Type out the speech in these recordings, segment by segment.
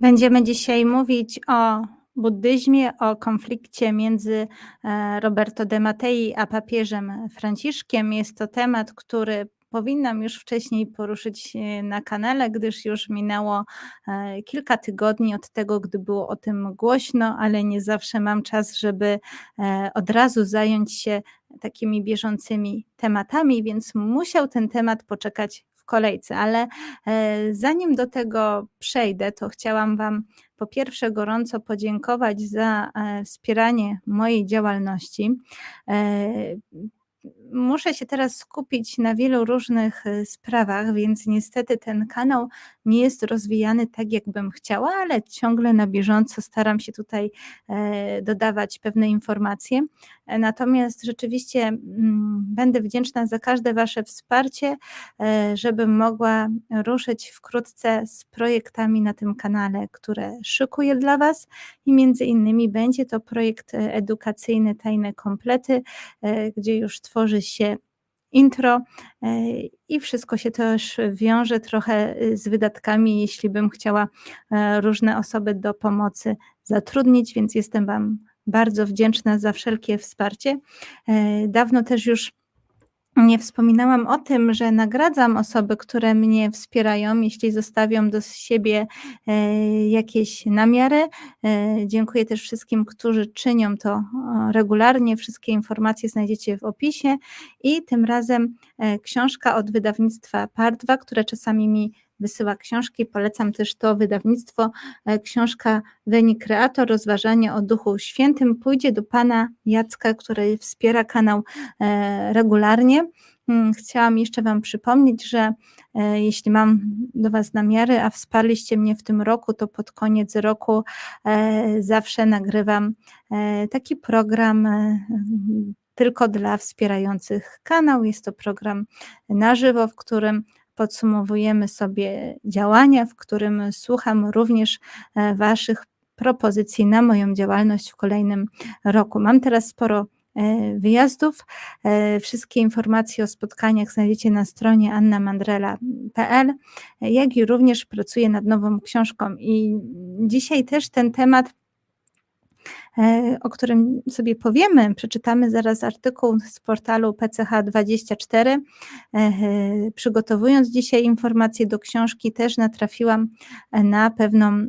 Będziemy dzisiaj mówić o buddyzmie, o konflikcie między e, Roberto de Mattei a papieżem Franciszkiem. Jest to temat, który powinnam już wcześniej poruszyć e, na kanale, gdyż już minęło e, kilka tygodni od tego, gdy było o tym głośno, ale nie zawsze mam czas, żeby od razu zająć się takimi bieżącymi tematami, więc musiał ten temat poczekać kolejce, ale e, zanim do tego przejdę, to chciałam Wam po pierwsze gorąco podziękować za e, wspieranie mojej działalności. E, muszę się teraz skupić na wielu różnych y, sprawach, więc niestety ten kanał nie jest rozwijany tak, jakbym chciała, ale ciągle na bieżąco staram się tutaj e, dodawać pewne informacje. E, natomiast rzeczywiście mm, będę wdzięczna za każde Wasze wsparcie, e, żebym mogła ruszyć wkrótce z projektami na tym kanale, które szykuję dla Was i między innymi będzie to projekt edukacyjny Tajne Komplety, gdzie już tworzy się intro e, i wszystko się też wiąże trochę y, z wydatkami, jeśli bym chciała e, różne osoby do pomocy zatrudnić, więc jestem Wam bardzo wdzięczna za wszelkie wsparcie. E, dawno też już nie wspominałam o tym, że nagradzam osoby, które mnie wspierają, jeśli zostawią do siebie e, jakieś namiary. E, dziękuję też wszystkim, którzy czynią to regularnie. Wszystkie informacje znajdziecie w opisie. I tym razem e, książka od wydawnictwa Pardwa, które czasami mi wysyła książki. Polecam też to wydawnictwo. E, książka Weni Kreator, rozważanie o Duchu Świętym pójdzie do pana Jacka, który wspiera kanał e, regularnie. Hmm, chciałam jeszcze Wam przypomnieć, że e, jeśli mam do Was namiary, a wsparliście mnie w tym roku, to pod koniec roku zawsze nagrywam taki program tylko dla wspierających kanał. Jest to program na żywo, w którym podsumowujemy sobie działania, w którym słucham również e, Waszych propozycji na moją działalność w kolejnym roku. Mam teraz sporo e, wyjazdów. E, wszystkie informacje o spotkaniach znajdziecie na stronie annamandrela.pl, jak i również pracuję nad nową książką. I dzisiaj też ten temat o którym sobie powiemy. Przeczytamy zaraz artykuł z portalu PCH24. E, przygotowując dzisiaj informacje do książki, też natrafiłam na pewną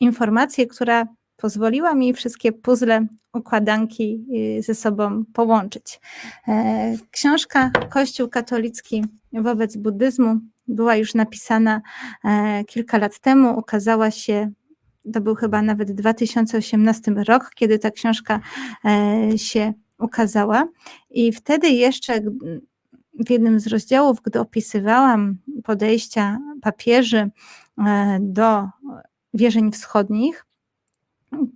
informację, która pozwoliła mi wszystkie puzzle, układanki y, ze sobą połączyć. E, książka Kościół katolicki wobec buddyzmu była już napisana kilka lat temu, ukazała się to był chyba nawet 2018 rok, kiedy ta książka e, się ukazała. I wtedy jeszcze w jednym z rozdziałów, gdy opisywałam podejścia papieży e, do wierzeń wschodnich,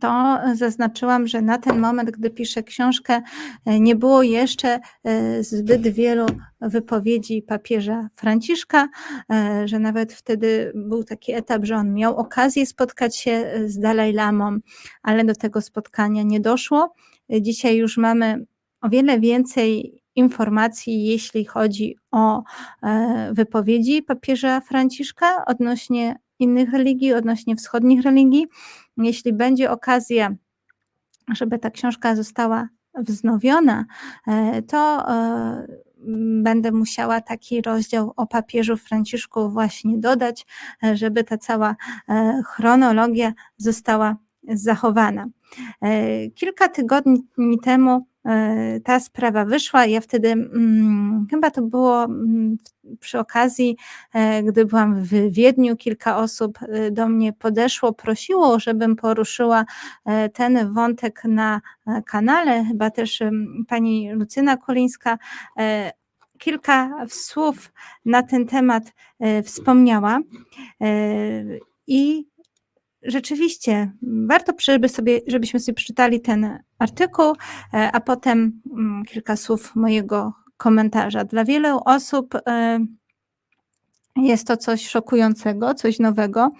to zaznaczyłam, że na ten moment, gdy piszę książkę, e, nie było jeszcze e, zbyt wielu wypowiedzi papieża Franciszka, e, że nawet wtedy był taki etap, że on miał okazję spotkać się z Dalaj Lamą, ale do tego spotkania nie doszło. Dzisiaj już mamy o wiele więcej informacji, jeśli chodzi o wypowiedzi papieża Franciszka odnośnie innych religii, odnośnie wschodnich religii. Jeśli będzie okazja, żeby ta książka została wznowiona, e, to e, będę musiała taki rozdział o papieżu Franciszku właśnie dodać, e, żeby ta cała chronologia została zachowana. Kilka tygodni temu ta sprawa wyszła. Ja wtedy, hmm, chyba to było mm, przy okazji, e, gdy byłam w Wiedniu, kilka osób e, do mnie podeszło, prosiło, żebym poruszyła ten wątek na kanale. Chyba też pani Lucyna Kolińska kilka słów na ten temat wspomniała. I rzeczywiście warto, żeby sobie, żebyśmy sobie przeczytali ten artykuł, e, a potem mm, kilka słów mojego komentarza. Dla wielu osób e, jest to coś szokującego, coś nowego,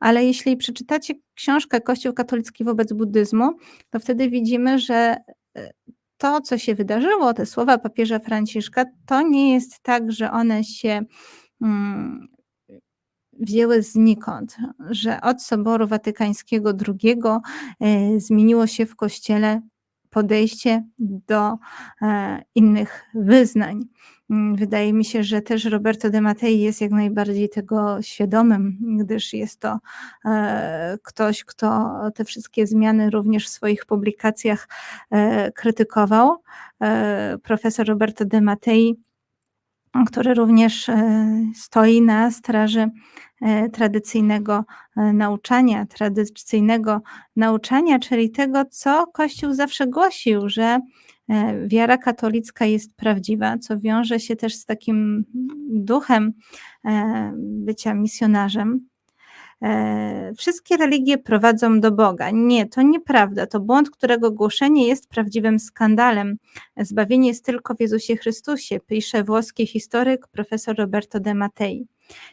ale jeśli przeczytacie książkę Kościół katolicki wobec buddyzmu, to wtedy widzimy, że e, to, co się wydarzyło, te słowa papieża Franciszka, to nie jest tak, że one się mm, wzięły znikąd, że od Soboru Watykańskiego II e, zmieniło się w Kościele podejście do e, innych wyznań. Mm, wydaje mi się, że też Roberto de Mattei jest jak najbardziej tego świadomym, gdyż jest to e, ktoś, kto te wszystkie zmiany również w swoich publikacjach krytykował. Profesor Roberto de Mattei który również e, stoi na straży e, tradycyjnego e, nauczania, tradycyjnego nauczania, czyli tego, co Kościół zawsze głosił, że wiara katolicka jest prawdziwa, co wiąże się też z takim duchem bycia misjonarzem, wszystkie religie prowadzą do Boga. Nie, to nieprawda. To błąd, którego głoszenie jest prawdziwym skandalem. Zbawienie jest tylko w Jezusie Chrystusie, pisze włoski historyk profesor Roberto de Mattei.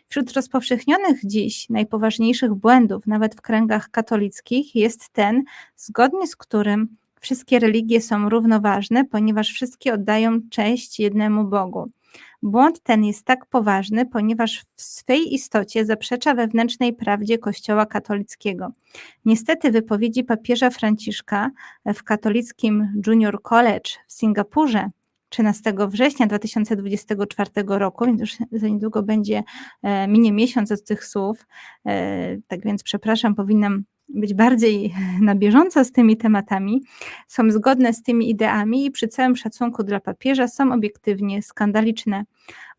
Wśród rozpowszechnionych dziś najpoważniejszych błędów, nawet w kręgach katolickich, jest ten, zgodnie z którym wszystkie religie są równoważne, ponieważ wszystkie oddają cześć jednemu Bogu. Błąd ten jest tak poważny, ponieważ w swej istocie zaprzecza wewnętrznej prawdzie Kościoła katolickiego. Niestety wypowiedzi papieża Franciszka w katolickim Junior College w Singapurze 13 września 2024 roku, więc już za niedługo będzie e, minie miesiąc od tych słów, e, tak więc przepraszam, powinnam być bardziej na bieżąco z tymi tematami, są zgodne z tymi ideami i przy całym szacunku dla papieża są obiektywnie skandaliczne.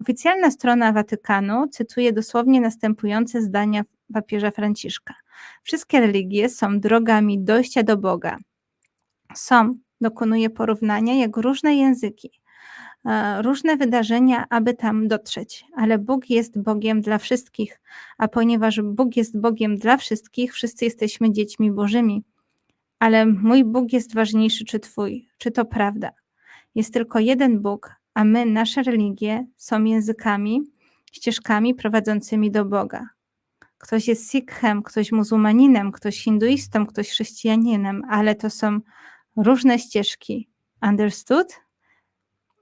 Oficjalna strona Watykanu cytuje dosłownie następujące zdania papieża Franciszka. Wszystkie religie są drogami dojścia do Boga. Są, dokonuje porównania, jak różne języki. E, różne wydarzenia, aby tam dotrzeć, ale Bóg jest Bogiem dla wszystkich, a ponieważ Bóg jest Bogiem dla wszystkich, wszyscy jesteśmy dziećmi Bożymi. Ale mój Bóg jest ważniejszy czy Twój? Czy to prawda? Jest tylko jeden Bóg, a my, nasze religie, są językami, ścieżkami prowadzącymi do Boga. Ktoś jest Sikhem, ktoś muzułmaninem, ktoś hinduistą, ktoś chrześcijaninem, ale to są różne ścieżki. Understood?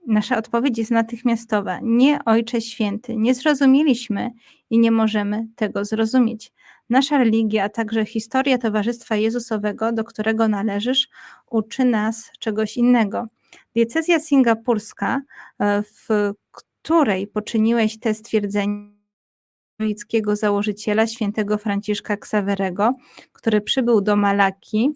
Nasza odpowiedź jest natychmiastowa. Nie, Ojcze Święty, nie zrozumieliśmy i nie możemy tego zrozumieć. Nasza religia, a także historia Towarzystwa Jezusowego, do którego należysz, uczy nas czegoś innego. Diecezja singapurska, e, w której poczyniłeś te stwierdzenia katolickiego założyciela, świętego Franciszka Ksawerego, który przybył do Malaki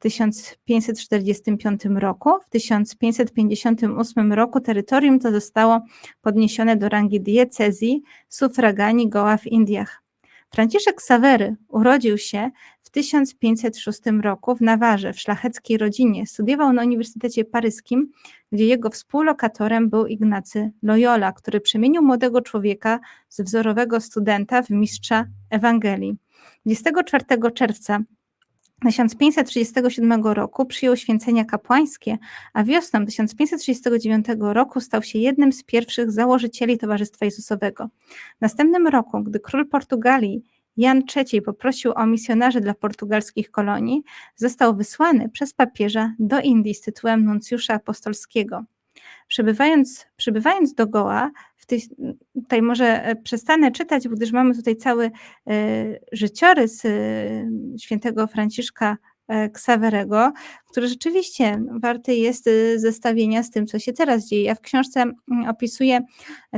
1545 roku. W 1558 roku terytorium to zostało podniesione do rangi diecezji sufragani Goa w Indiach. Franciszek Sawery urodził się w 1506 roku w Nawarze, w szlacheckiej rodzinie. Studiował na Uniwersytecie Paryskim, gdzie jego współlokatorem był Ignacy Loyola, który przemienił młodego człowieka z wzorowego studenta w mistrza Ewangelii. 24 czerwca 1537 roku przyjął święcenia kapłańskie, a wiosną 1539 roku stał się jednym z pierwszych założycieli Towarzystwa Jezusowego. W następnym roku, gdy król Portugalii Jan III poprosił o misjonarzy dla portugalskich kolonii, został wysłany przez papieża do Indii z tytułem nuncjusza apostolskiego. Przybywając, przybywając do Goa, tej, tutaj może e, przestanę czytać, gdyż mamy tutaj cały e, życiorys e, świętego Franciszka Ksawerego, który rzeczywiście warty jest zestawienia z tym, co się teraz dzieje. Ja w książce mm, opisuję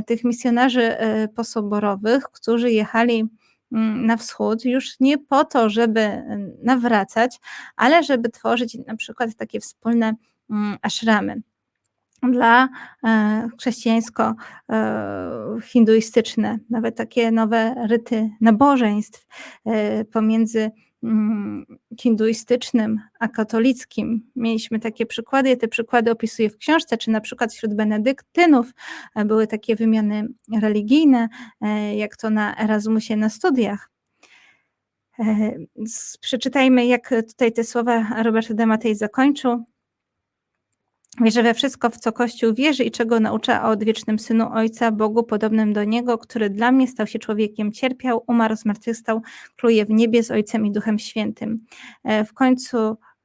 tych misjonarzy posoborowych, którzy jechali mm, na wschód już nie po to, żeby nawracać, ale żeby tworzyć na przykład takie wspólne mm, ashramy dla e, chrześcijańsko-hinduistyczne, nawet takie nowe ryty nabożeństw e, pomiędzy mm, hinduistycznym a katolickim. Mieliśmy takie przykłady, ja te przykłady opisuję w książce, czy na przykład wśród benedyktynów e, były takie wymiany religijne, jak to na Erasmusie na studiach. Przeczytajmy, jak tutaj te słowa Robert de Matej zakończył. Wierzę we wszystko, w co Kościół wierzy i czego naucza o odwiecznym Synu Ojca, Bogu podobnym do Niego, który dla mnie stał się człowiekiem, cierpiał, umarł, zmartwychwstał, króluje w niebie z Ojcem i Duchem Świętym. E, w końcu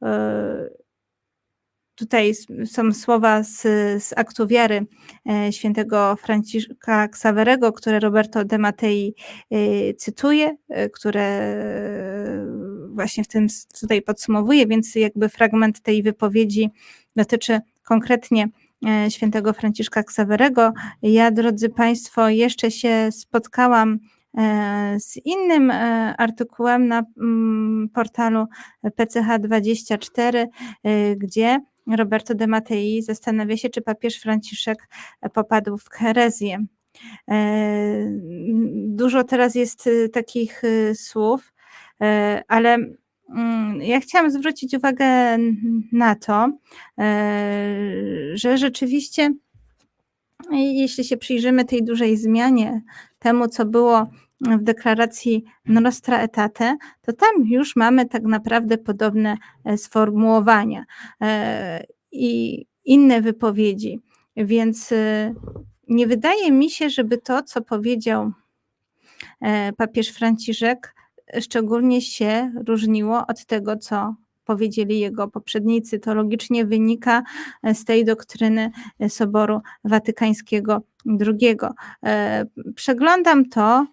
e, tutaj są słowa z, z aktu wiary e, świętego Franciszka Xaverego, które Roberto de Mattei e, cytuje, które właśnie w tym tutaj podsumowuje, więc jakby fragment tej wypowiedzi dotyczy konkretnie świętego Franciszka Xaverego. Ja, drodzy Państwo, jeszcze się spotkałam z innym artykułem na mm, portalu PCH24, gdzie Roberto de Mattei zastanawia się, czy papież Franciszek popadł w herezję. E, dużo teraz jest takich słów, e, ale ja chciałam zwrócić uwagę na to, e, że rzeczywiście, jeśli się przyjrzymy tej dużej zmianie, temu, co było w deklaracji Nostra Aetate, to tam już mamy tak naprawdę podobne e, sformułowania e, i inne wypowiedzi. Więc e, nie wydaje mi się, żeby to, co powiedział papież Franciszek, szczególnie się różniło od tego, co powiedzieli jego poprzednicy. To logicznie wynika e, z tej doktryny e, Soboru Watykańskiego II. E, przeglądam to,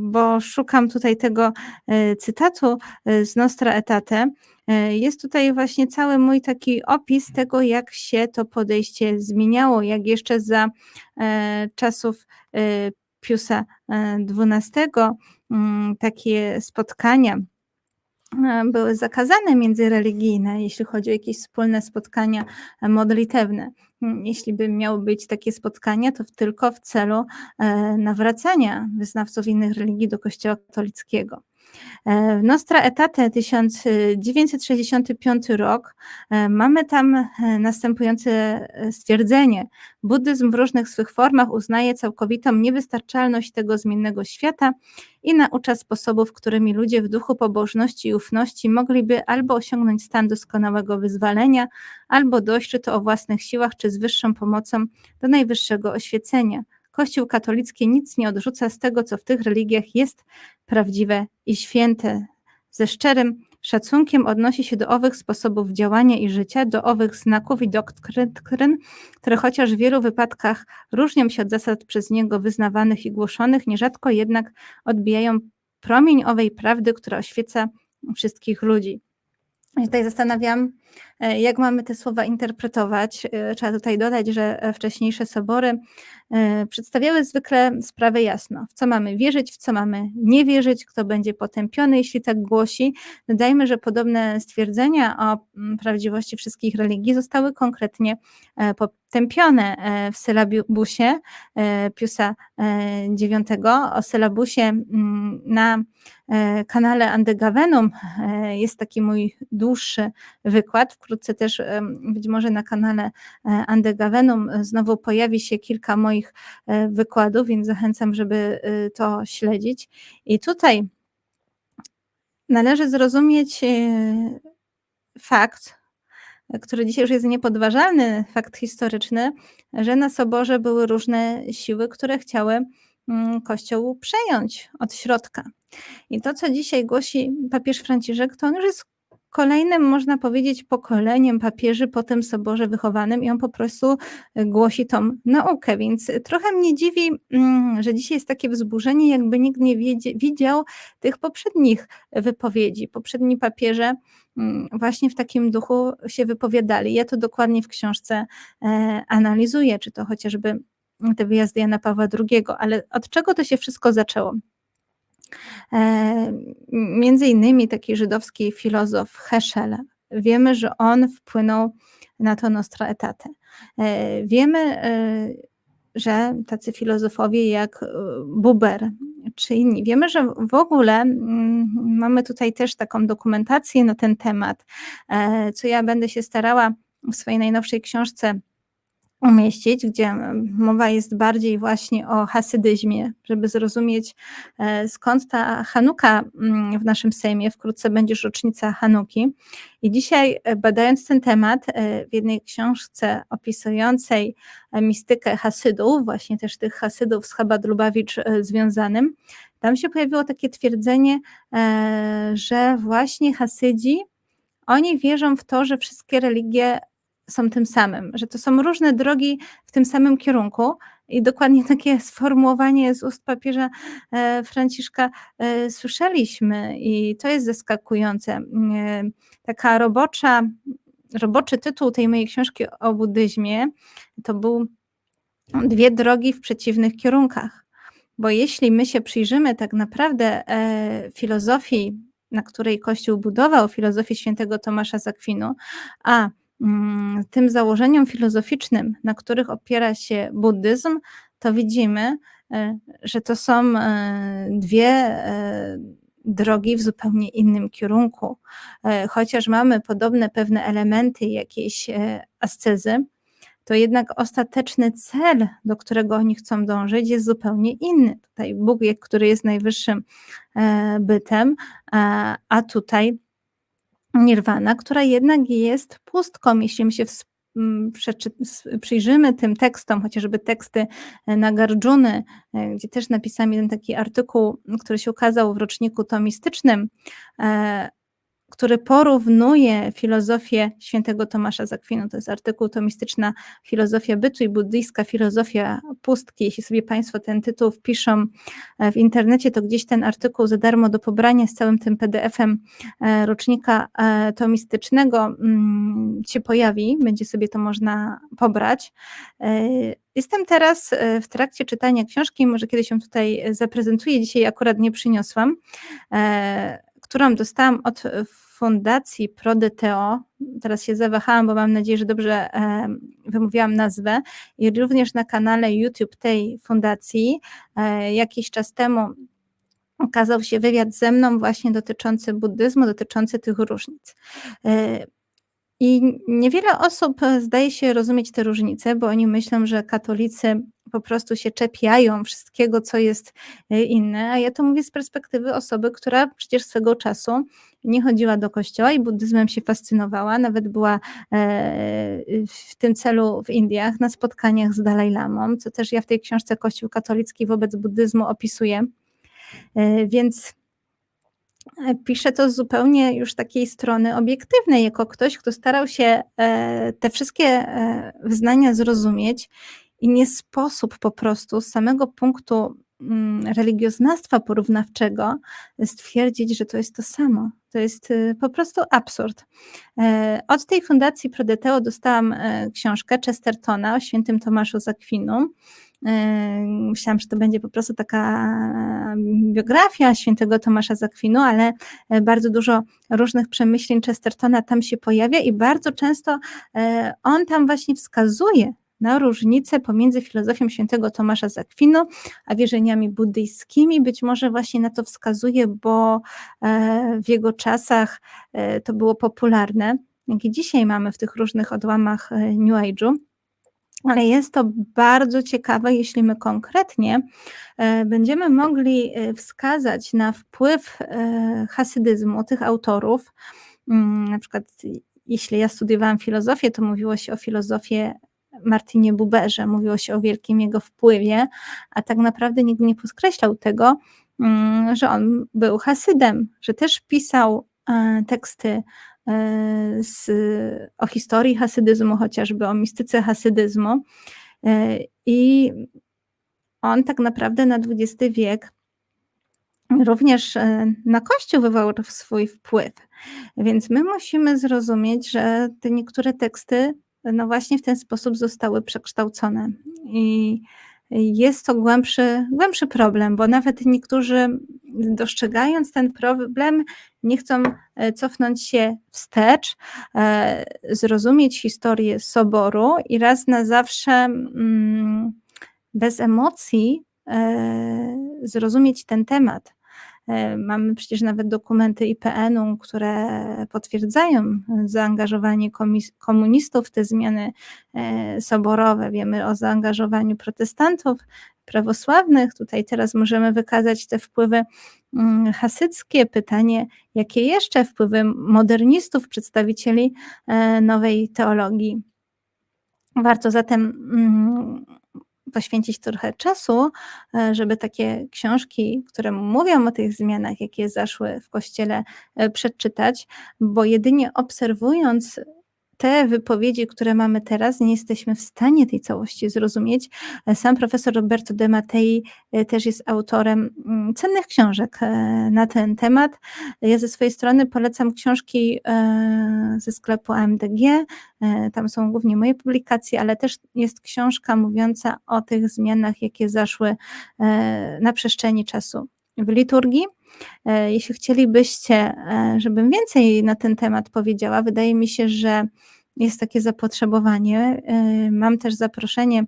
bo szukam tutaj tego cytatu z Nostra Etate. Jest tutaj właśnie cały mój taki opis tego, jak się to podejście zmieniało, jak jeszcze za czasów Piusa XII takie spotkania E, były zakazane międzyreligijne, jeśli chodzi o jakieś wspólne spotkania modlitewne. Mm, jeśli by miały być takie spotkania, to tylko w celu e, nawracania wyznawców innych religii do Kościoła katolickiego. E, Nostra Etate 1965 rok e, mamy tam e, następujące stwierdzenie. Buddyzm w różnych swych formach uznaje całkowitą niewystarczalność tego zmiennego świata i naucza sposobów, którymi ludzie w duchu pobożności i ufności mogliby albo osiągnąć stan doskonałego wyzwalenia, albo dojść czy to o własnych siłach, czy z wyższą pomocą do najwyższego oświecenia. Kościół katolicki nic nie odrzuca z tego, co w tych religiach jest prawdziwe i święte. Ze szczerym szacunkiem odnosi się do owych sposobów działania i życia, do owych znaków i doktryn, które chociaż w wielu wypadkach różnią się od zasad przez niego wyznawanych i głoszonych, nierzadko jednak odbijają promień owej prawdy, która oświeca wszystkich ludzi. Ja tutaj zastanawiam, jak mamy te słowa interpretować. E, trzeba tutaj dodać, że wcześniejsze sobory e, przedstawiały zwykle sprawę jasno, w co mamy wierzyć, w co mamy nie wierzyć, kto będzie potępiony, jeśli tak głosi. Dodajmy, że podobne stwierdzenia o mm, prawdziwości wszystkich religii zostały konkretnie potępione w sylabusie Piusa IX, o sylabusie mm, na kanale Andegavenum jest taki mój dłuższy wykład. Wkrótce też być może na kanale e, Andegavenum znowu pojawi się kilka moich e, wykładów, więc zachęcam, żeby e, to śledzić. I tutaj należy zrozumieć fakt, który dzisiaj już jest niepodważalny, fakt historyczny, że na Soborze były różne siły, które chciały mm, Kościół przejąć od środka. I to, co dzisiaj głosi papież Franciszek, to on już jest kolejnym, można powiedzieć, pokoleniem papieży po tym soborze wychowanym i on po prostu y, głosi tą naukę, więc trochę mnie dziwi, mm, że dzisiaj jest takie wzburzenie, jakby nikt nie widział tych poprzednich wypowiedzi. Poprzedni papieże mm, właśnie w takim duchu się wypowiadali. Ja to dokładnie w książce e, analizuję, czy to chociażby te wyjazdy Jana Pawła II, ale od czego to się wszystko zaczęło? E, między innymi taki żydowski filozof Heschel. Wiemy, że on wpłynął na to Nostra Aetate. E, wiemy, e, że tacy filozofowie jak Buber czy inni. Wiemy, że w ogóle mm, mamy tutaj też taką dokumentację na ten temat, co ja będę się starała w swojej najnowszej książce umieścić, gdzie mowa jest bardziej właśnie o hasydyzmie, żeby zrozumieć e, skąd ta Hanuka mm, w naszym Sejmie, wkrótce będzie rocznica Hanuki. I dzisiaj e, badając ten temat e, w jednej książce opisującej mistykę Hasydów, właśnie też tych Hasydów z Chabad Lubawicz związanym, tam się pojawiło takie twierdzenie, że właśnie Hasydzi oni wierzą w to, że wszystkie religie są tym samym, że to są różne drogi w tym samym kierunku i dokładnie takie sformułowanie z ust papieża e, Franciszka e, słyszeliśmy i to jest zaskakujące. E, taka robocza, roboczy tytuł tej mojej książki o buddyzmie to był Dwie drogi w przeciwnych kierunkach. Bo jeśli my się przyjrzymy tak naprawdę filozofii, na której Kościół budował, filozofii świętego Tomasza z Akwinu, a tym założeniom filozoficznym, na których opiera się buddyzm, to widzimy, e, że to są e, dwie e, drogi w zupełnie innym kierunku. Chociaż mamy podobne pewne elementy jakiejś ascezy, to jednak ostateczny cel, do którego oni chcą dążyć, jest zupełnie inny. Tutaj Bóg, który jest najwyższym bytem, a tutaj nirwana, która jednak jest pustką, jeśli my się mm, przyjrzymy tym tekstom, chociażby teksty e, Nagarjuny, e, gdzie też napisałem jeden taki artykuł, który się ukazał w roczniku tomistycznym, e, który porównuje filozofię świętego Tomasza z Akwinu. To jest artykuł tomistyczna Filozofia bytu i buddyjska filozofia pustki. Jeśli sobie Państwo ten tytuł wpiszą e, w internecie, to gdzieś ten artykuł za darmo do pobrania z całym tym PDF-em e, rocznika e, tomistycznego mm, się pojawi. Będzie sobie to można pobrać. Jestem teraz w trakcie czytania książki, może kiedyś ją tutaj zaprezentuję, dzisiaj akurat nie przyniosłam którą dostałam od Fundacji ProDTO. Teraz się zawahałam, bo mam nadzieję, że dobrze wymówiłam nazwę. I również na kanale YouTube tej fundacji e, jakiś czas temu okazał się wywiad ze mną właśnie dotyczący buddyzmu, dotyczący tych różnic. E, I niewiele osób zdaje się rozumieć te różnice, bo oni myślą, że katolicy po prostu się czepiają wszystkiego, co jest e, inne, a ja to mówię z perspektywy osoby, która przecież swego czasu nie chodziła do kościoła i buddyzmem się fascynowała, nawet była e, w tym celu w Indiach na spotkaniach z Dalaj Lamą, co też ja w tej książce Kościół katolicki wobec buddyzmu opisuję. E, więc piszę to z zupełnie już takiej strony obiektywnej, jako ktoś, kto starał się te wszystkie wyznania zrozumieć i nie sposób po prostu z samego punktu mm, religioznawstwa porównawczego stwierdzić, że to jest to samo. To jest y, po prostu absurd. E, od tej fundacji Prodeteo dostałam e, książkę Chestertona o świętym Tomaszu z Akwinu. E, myślałam, że to będzie po prostu taka biografia świętego Tomasza z Akwinu, ale bardzo dużo różnych przemyśleń Chestertona tam się pojawia i bardzo często on tam właśnie wskazuje na różnicę pomiędzy filozofią świętego Tomasza z Akwinu, a wierzeniami buddyjskimi. Być może właśnie na to wskazuje, bo e, w jego czasach e, to było popularne, jak i dzisiaj mamy w tych różnych odłamach e, New Age'u. Ale jest to bardzo ciekawe, jeśli my konkretnie będziemy mogli wskazać na wpływ hasydyzmu tych autorów. Mm, na przykład, jeśli ja studiowałam filozofię, to mówiło się o filozofii Martinie Buberze, mówiło się o wielkim jego wpływie, a tak naprawdę nikt nie podkreślał tego, mm, że on był hasydem, że też pisał e, teksty e, z, o historii hasydyzmu, chociażby o mistyce hasydyzmu. E, I on tak naprawdę na XX wiek również na Kościół wywarł swój wpływ. Więc my musimy zrozumieć, że te niektóre teksty no właśnie w ten sposób zostały przekształcone. I jest to głębszy, głębszy problem, bo nawet niektórzy dostrzegając ten problem, nie chcą e, cofnąć się wstecz, e, zrozumieć historię soboru i raz na zawsze mm, bez emocji e, zrozumieć ten temat. E, mamy przecież nawet dokumenty IPN-u, które potwierdzają zaangażowanie komunistów w te zmiany e, soborowe. Wiemy o zaangażowaniu protestantów, prawosławnych. Tutaj teraz możemy wykazać te wpływy mm, hasyckie. Pytanie, jakie jeszcze wpływy modernistów, przedstawicieli e, nowej teologii. Warto zatem mm, poświęcić trochę czasu, e, żeby takie książki, które mówią o tych zmianach, jakie zaszły w Kościele, e, przeczytać, bo jedynie obserwując te wypowiedzi, które mamy teraz, nie jesteśmy w stanie tej całości zrozumieć. Sam profesor Roberto De Mattei też jest autorem mm, cennych książek na ten temat. Ja ze swojej strony polecam książki ze sklepu AMDG. Tam są głównie moje publikacje, ale też jest książka mówiąca o tych zmianach, jakie zaszły na przestrzeni czasu w liturgii. Jeśli chcielibyście, żebym więcej na ten temat powiedziała, wydaje mi się, że jest takie zapotrzebowanie. Mam też zaproszenie,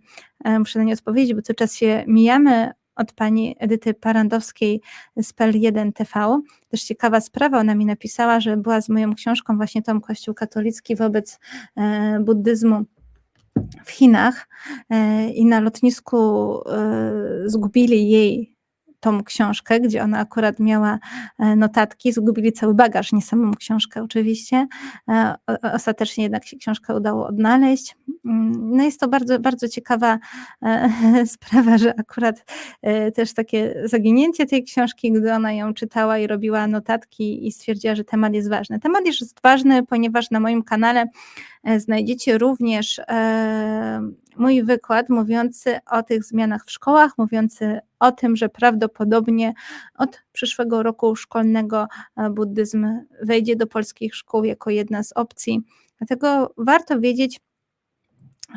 muszę na nie odpowiedzieć, bo cały czas się mijamy od pani Edyty Parandowskiej z PL1 TV. Też ciekawa sprawa, ona mi napisała, że była z moją książką właśnie tom Kościół katolicki wobec buddyzmu w Chinach i na lotnisku zgubili jej tą książkę, gdzie ona akurat miała e, notatki, zgubili cały bagaż, nie samą książkę oczywiście. E, ostatecznie jednak się książkę udało odnaleźć. Mm, no jest to bardzo, bardzo ciekawa e, sprawa, że akurat też takie zaginięcie tej książki, gdy ona ją czytała i robiła notatki i stwierdziła, że temat jest ważny. Temat jest ważny, ponieważ na moim kanale znajdziecie również mój wykład mówiący o tych zmianach w szkołach, mówiący o tym, że prawdopodobnie od przyszłego roku szkolnego e, buddyzm wejdzie do polskich szkół jako jedna z opcji. Dlatego warto wiedzieć,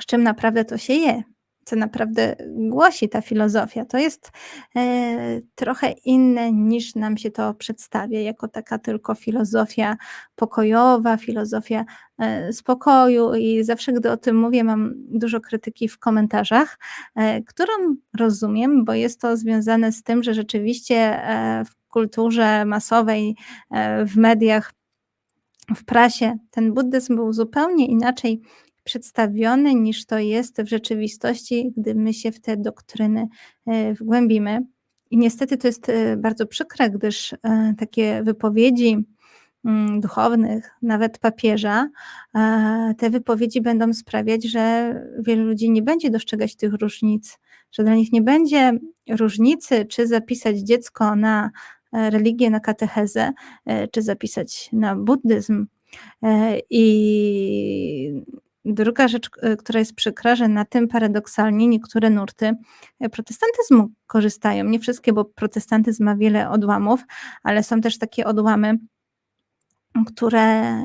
z czym naprawdę to się je co naprawdę głosi ta filozofia. To jest e, trochę inne niż nam się to przedstawia, jako taka tylko filozofia pokojowa, filozofia e, spokoju i zawsze, gdy o tym mówię, mam dużo krytyki w komentarzach, e, którą rozumiem, bo jest to związane z tym, że rzeczywiście w kulturze masowej, w mediach, w prasie ten buddyzm był zupełnie inaczej przedstawiony niż to jest w rzeczywistości, gdy my się w te doktryny e, wgłębimy. I niestety to jest e, bardzo przykre, gdyż e, takie wypowiedzi mm, duchownych, nawet papieża, te wypowiedzi będą sprawiać, że wielu ludzi nie będzie dostrzegać tych różnic, że dla nich nie będzie różnicy, czy zapisać dziecko na religię, na katechezę, czy zapisać na buddyzm. I Druga rzecz, e, która jest przykra, że na tym paradoksalnie niektóre nurty e, protestantyzmu korzystają. Nie wszystkie, bo protestantyzm ma wiele odłamów, ale są też takie odłamy, które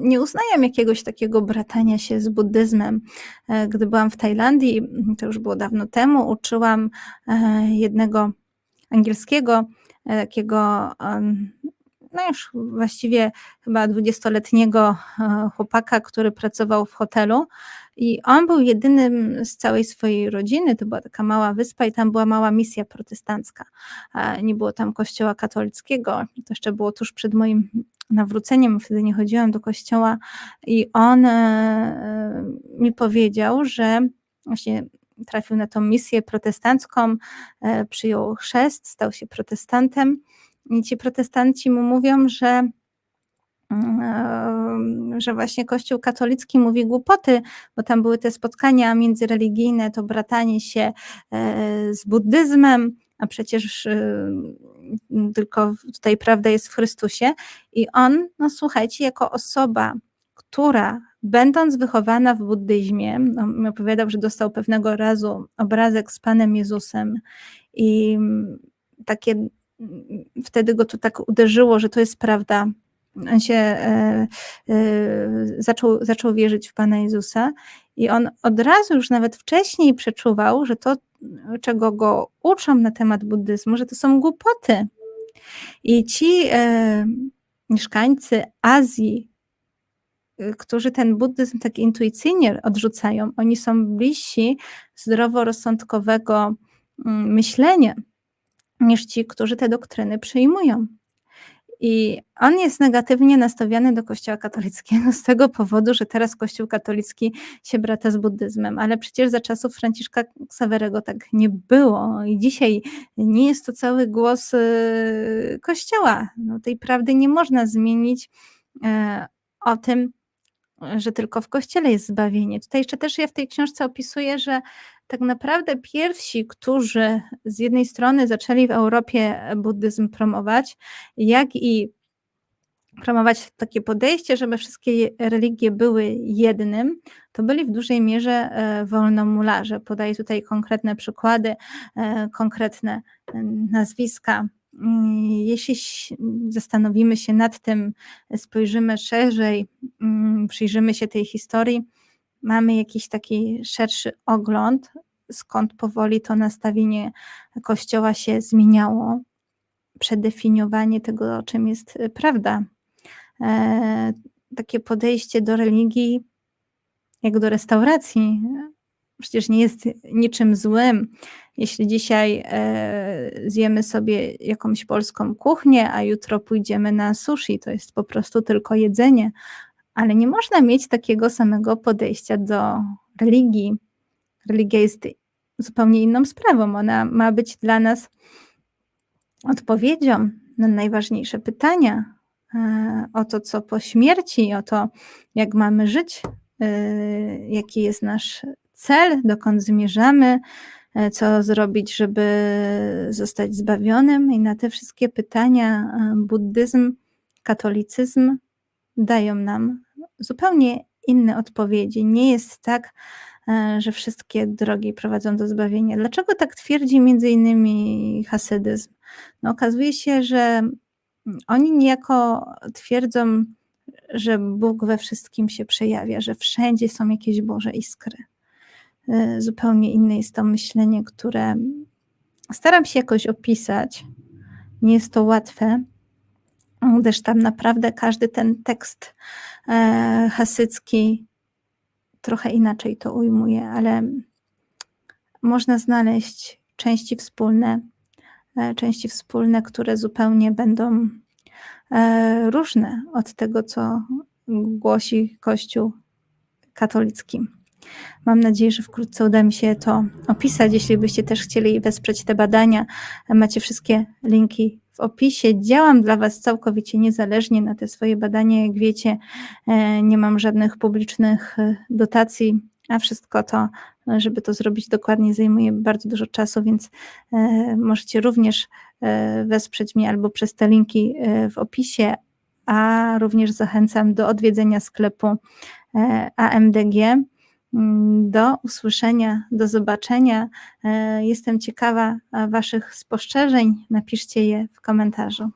nie uznają jakiegoś takiego bratania się z buddyzmem. E, gdy byłam w Tajlandii, to już było dawno temu, uczyłam jednego angielskiego, takiego no już właściwie chyba dwudziestoletniego e, chłopaka, który pracował w hotelu i on był jedynym z całej swojej rodziny, to była taka mała wyspa i tam była mała misja protestancka. Nie było tam kościoła katolickiego, to jeszcze było tuż przed moim nawróceniem, wtedy nie chodziłam do kościoła. I on e, mi powiedział, że właśnie trafił na tą misję protestancką, e, przyjął chrzest, stał się protestantem ci protestanci mu mówią, że mm, że właśnie Kościół katolicki mówi głupoty, bo tam były te spotkania międzyreligijne, to bratanie się e, z buddyzmem, a przecież e, tylko tutaj prawda jest w Chrystusie. I on, no słuchajcie, jako osoba, która będąc wychowana w buddyzmie, no, opowiadał, że dostał pewnego razu obrazek z Panem Jezusem i takie wtedy go to tak uderzyło, że to jest prawda. On się e, e, zaczął, zaczął wierzyć w Pana Jezusa i on od razu już nawet wcześniej przeczuwał, że to, czego go uczą na temat buddyzmu, że to są głupoty. I ci e, mieszkańcy Azji, którzy ten buddyzm tak intuicyjnie odrzucają, oni są bliżsi zdroworozsądkowego mm, myślenia niż ci, którzy te doktryny przyjmują. I on jest negatywnie nastawiony do Kościoła katolickiego z tego powodu, że teraz Kościół katolicki się brata z buddyzmem, ale przecież za czasów Franciszka Ksawerego tak nie było i dzisiaj nie jest to cały głos y, Kościoła. No, tej prawdy nie można zmienić e, o tym, że tylko w Kościele jest zbawienie. Tutaj jeszcze też ja w tej książce opisuję, że Tak naprawdę pierwsi, którzy z jednej strony zaczęli w Europie buddyzm promować, jak i promować takie podejście, żeby wszystkie religie były jednym, to byli w dużej mierze e, wolnomularze. Podaję tutaj konkretne przykłady, e, konkretne e, nazwiska. Jeśli zastanowimy się nad tym, spojrzymy szerzej, mm, przyjrzymy się tej historii, mamy jakiś taki szerszy ogląd, skąd powoli to nastawienie Kościoła się zmieniało, przedefiniowanie tego, czym jest prawda. E, takie podejście do religii, jak do restauracji, przecież nie jest niczym złym. Jeśli dzisiaj e, zjemy sobie jakąś polską kuchnię, a jutro pójdziemy na sushi, to jest po prostu tylko jedzenie, ale nie można mieć takiego samego podejścia do religii. Religia jest zupełnie inną sprawą. Ona ma być dla nas odpowiedzią na najważniejsze pytania e, o to, co po śmierci, o to, jak mamy żyć, e, jaki jest nasz cel, dokąd zmierzamy, e, co zrobić, żeby zostać zbawionym. I na te wszystkie pytania buddyzm, katolicyzm dają nam zupełnie inne odpowiedzi. Nie jest tak, e, że wszystkie drogi prowadzą do zbawienia. Dlaczego tak twierdzi między innymi hasydyzm? No, okazuje się, że oni niejako twierdzą, że Bóg we wszystkim się przejawia, że wszędzie są jakieś Boże iskry. E, zupełnie inne jest to myślenie, które staram się jakoś opisać. Nie jest to łatwe, gdyż tam naprawdę każdy ten tekst e, hasycki trochę inaczej to ujmuje, ale można znaleźć części wspólne, e, części wspólne, które zupełnie będą e, różne od tego, co głosi Kościół katolicki. Mam nadzieję, że wkrótce uda mi się to opisać. Jeśli byście też chcieli wesprzeć te badania, macie wszystkie linki w opisie. Działam dla Was całkowicie niezależnie na te swoje badania. Jak wiecie, e, nie mam żadnych publicznych e, dotacji, a wszystko to, żeby to zrobić dokładnie, zajmuje bardzo dużo czasu, więc e, możecie również wesprzeć mnie albo przez te linki w opisie, a również zachęcam do odwiedzenia sklepu AMDG. Mm, do usłyszenia, do zobaczenia. E, jestem ciekawa Waszych spostrzeżeń. Napiszcie je w komentarzu.